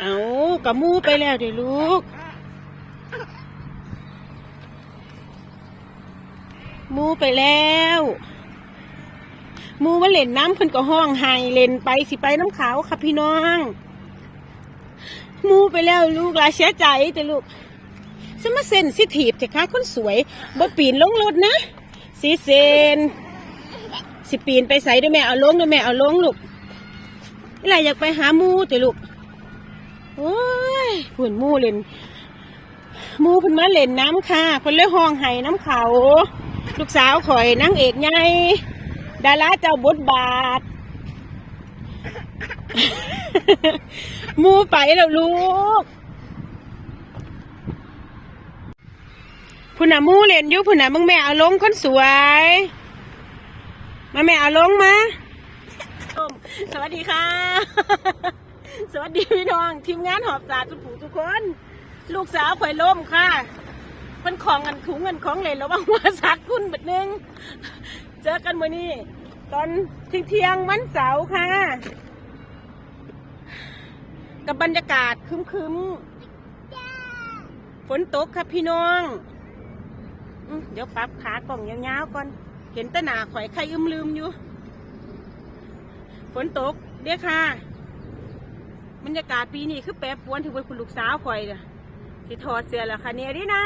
เอากับมูไปแล้วเดี๋ยวลูก มูไปแล้ว มูมาเล่นน้ำเพิ่นก็ห้องไห้เล่นไปสิไปน้ำขาวค่ะพี่น้อง มูไปแล้วลูกลาเสียใจแต่ลูกสมาเซนสิทีบแต่ค้าคนสวยบ่ปีนลงรถนะสีเซนสิปีนไปใส่ด้วยแม่เอาลงด้วยแม่เอาลงลูกอะไรอยากไปหามูแต่ลูก โอ้ยผุ่นมูเล่นมูเพิ่นมาเล่นน้ำค่ะเพิ่นเลยห้องไห้น้ำเขา ลูกสาวข่อยนางเอกไงดาราเจ้าบทบาท มูไปแล้วลูกพุ่นน่ะมูเล่นอยู่พุ่นน่ะมึงแม่เอาลงคนสวย มาแม่เอาลงมา สวัสดีค่ะ สวัสดีพี่น้อง ทีมงานหอบสาทุผูทุกคน ลูกสาวข่อยล้มค่ะมันของกันถุงเงินของเลยแล้วว่าหัวสักคุณแบบนึง เจอกันมื้อนี้ ตอนเที่ยงเที่ยงวันเสาร์ค่ะ กับบรรยากาศครึมๆฝนตกครับพี่น้องเดี๋ยวปรับขากล่องยาวๆก่อน เห็นแตหนาข่อยไข่อึมลืมอยู่ ฝนตกเด้อค่ะ รรยากาศปีนี้คือแปรปรวนถึงเป็นคุณลูกสาวข่อยเด้อที่ถอดเสื้อแล้วค่ะเนี่ยดินะ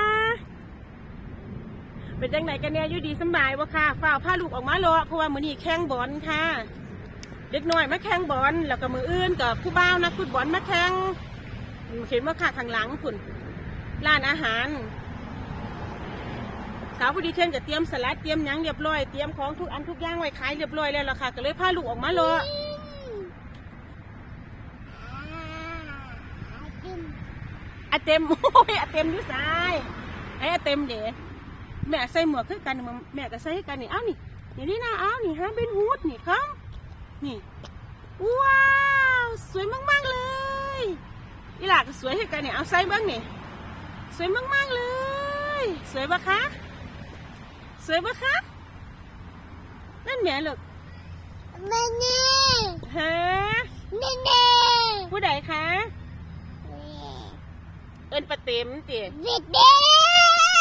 เป็นจังไหนกันเนี่ยอยู่ดีสบายวะค่ะฝ้าผ้าลูกออกมาเลาะเพราะว่ามือนี้แข่งบอลค่ะ เด็กน้อยมาแข่งบอลแล้วก็มืออื่นกับผู้บ่าวนักฟุตบอลมาแข่งเห็นว่าค่ะทางหลังคุณร้านอาหารสาวพอดีเทนจะเตรียมสลัดเตรียมยังเรียบร้อยเตรียมของทุกอันทุกอย่างไว้ขายเรียบร้อยแล้วล่ะค่ะก็เลยพาลูกออกมาเลาะ อะเต็มโอ้ยอะเต็มอยู่ซ้ายไอ้อะเต็มเด๋แม่ใส่หมวกคือกันนี่แม่ก็ใส่ให้กันนี่เอ้านี่นี่นี่นะเอ้านี่ฮะเป็นฮูดนี่ครับนี่ว้าวสวยมากๆเลยอีหลาก็สวยให้กันเนี่ยเอาใส่เบ้างนี่สวยมากๆเลย สวยปะคะสวยปะคะนั่นแหม่ลูกแม่นี่ฮะแม่นี่ผู้ใดคะ เอินปะเต็มเตี๋ยเด็กเด็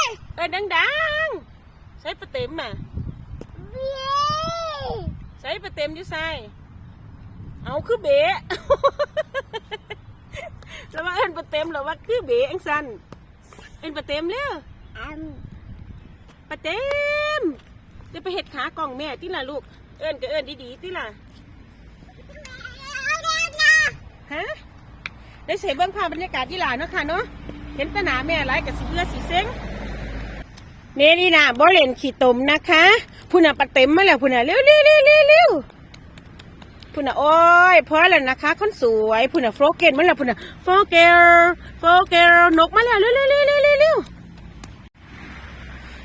กเอินดังๆใส่ปะเต็มอะเด็กใส่ปะเต็มอยู่ใส่เอาคือเบะแล้วว่าเอินปะเต็มหรือว่าคือเบะอังสันเอินปะเต็มเร็วอันปะเต็มจะไปเห็ดขากล่องแม่ที่ล่ะลูก เอิญก็เอิญดีๆที่ล่ะฮะ ได้เสพเบื้องภาพบรรยากาศที่หลานเนาะค่ะเนาะเห็นแตหนาแม่หลายกับสีเลือสีเซ้งเนนี่นะบ่เล่นขี่ตมนะคะพุ่นน่ะปะเต็มมาแล้วพุ่นน่ะเร็วเร็วเร็วเร็วเร็วพุ่นน่ะโอ้ยพอแล้วนะคะคนสวยพุ่นน่ะโฟเกนมาแล้วพุ่นน่ะโฟเกลโฟเกลนกมาแล้วเร็วเร็วเร็วเร็วเร็วเร็ว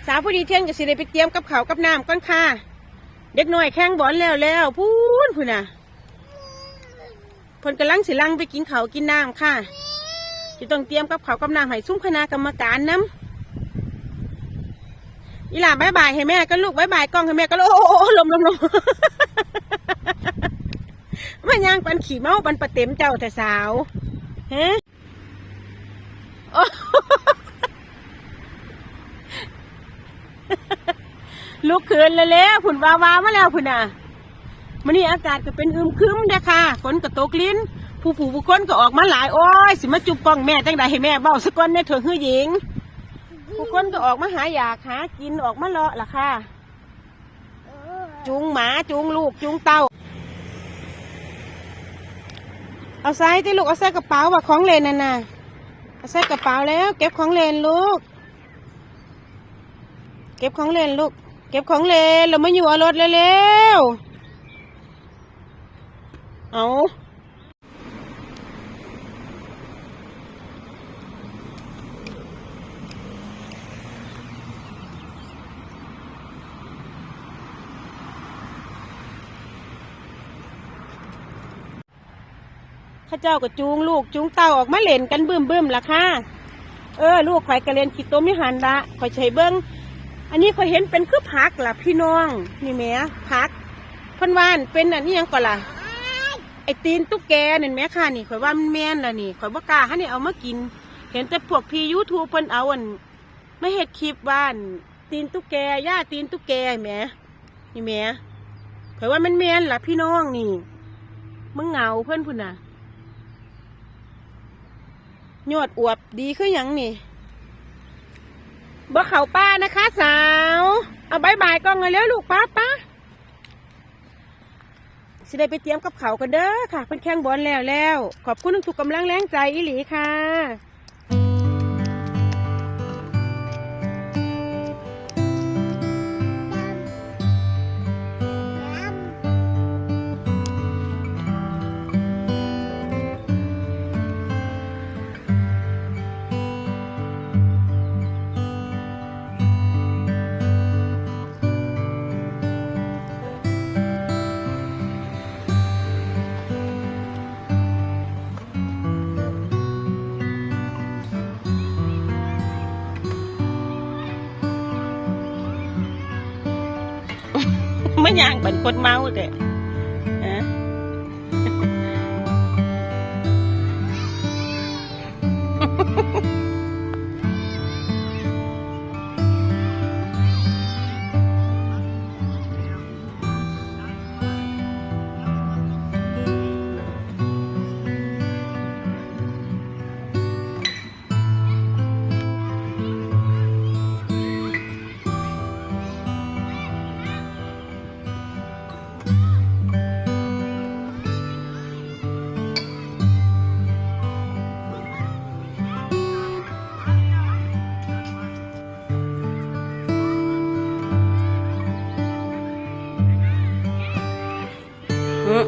สาวผู้ดีเที่ยงจะสิได้ไปเตรียมกับเขากับน้ำก่อนค่ะ เด็กน้อยแข่งบอลแล้วแล้วพูนพูนน่ะ พนกำลังสิลังไปกินเขากินน้ำค่ะจะต้องเตรียมกับเขากับน้ำให้ซุ้มคณะกรรมการน้ำอีหล่าบายบายให้แม่ก็ลูกบายบายกล้องให้แม่ก็ลูกโอ้โอ้ลมลมลมมันย่างปันขี่เมาปันปะเต็มเจ้าแต่สาวเฮ้ลุกขึ้นแล้วแล้วผุนวาวามาแล้วผุนอะ มันนี่อากาศก็เป็นอึมครึมเด้อค่ะฝนก็ตกลิ้น ผู้ผู้ผู้คนก็ออกมาหลายโอ้ยสิมาจุบกล้องแม่จังใดให้แม่เบ้าสักก้อนเนี่ยเถอะเฮือหญิง ผู้คนก็ออกมาหาอยากหากินออกมาเลาะล่ะค่ะจูงหมาจูงลูกจูงเต่าเอาใส่ที่ลูกเอาใส่กระเป๋าว่าของเล่นนั่นน่ะเอาใส่กระเป๋าแล้ว เก็บของเล่นลูก เก็บของเล่นลูก เก็บของเล่นเรามาอยู่เอารถเร็วๆ เอาข้าเจ้าก็จูงลูกจูงเต่าออกมาเล่นกันบึ้มบึ้มล่ะค่ะ เออ ลูกข่อยกระเรียนขีดตัวมิหันละข่อยใช้เบิ้งอันนี้ข่อยเห็นเป็นคือผักล่ะพี่น้อง นี่แม่ผักพันวานเป็นอันนี้ยังก่อนล่ะ ไอตีนตุ๊กแกนี่แม่ค่ะนี่ข่อยว่ามันแม่นละนี่ข่อยบ่กล้าให้นี่เอามากิน เห็นแต่พวกพี่ยูทูบเพิ่นเอาอันไม่เฮ็ดคลิปว่านตีนตุ๊กแกย่าตีนตุ๊กแกแหมนี่แหมข่อยว่ามันแม่นล่ะพี่น้องนี่มึงเหงาเพิ่อนพุ่นน่ะยอดอวบดีคือหยังนี่บ่เข้าป้านะคะ สาว เอาบายบายกล้องเลยเร็วลูกป้าป้า สิได้ไปเตรียมกับเขากันเด้อค่ะเพิ่นแข่งบอลแล้วแล้ว ขอบคุณทุกกำลังแรงใจอีหลีค่ะ ย่างเป็นคนเมาเด้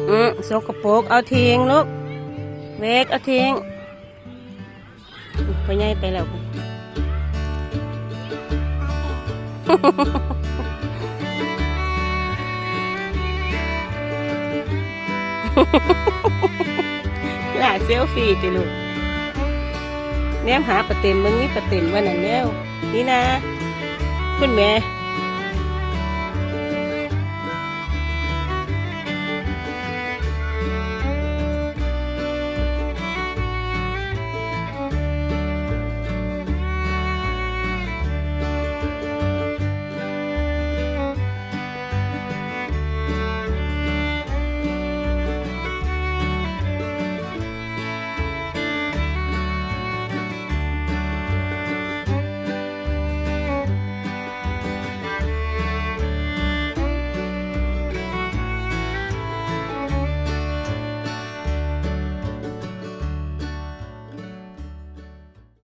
อืมอืมสกปรกเอาทิ้งลูกเวกเอาทิ้งไปไงไปแล้วหลาเซลฟี่ติลูกแนมหาประเต็นมึงนี่ประเต็นวันนั้นแล้วนี่นะ คุณแม่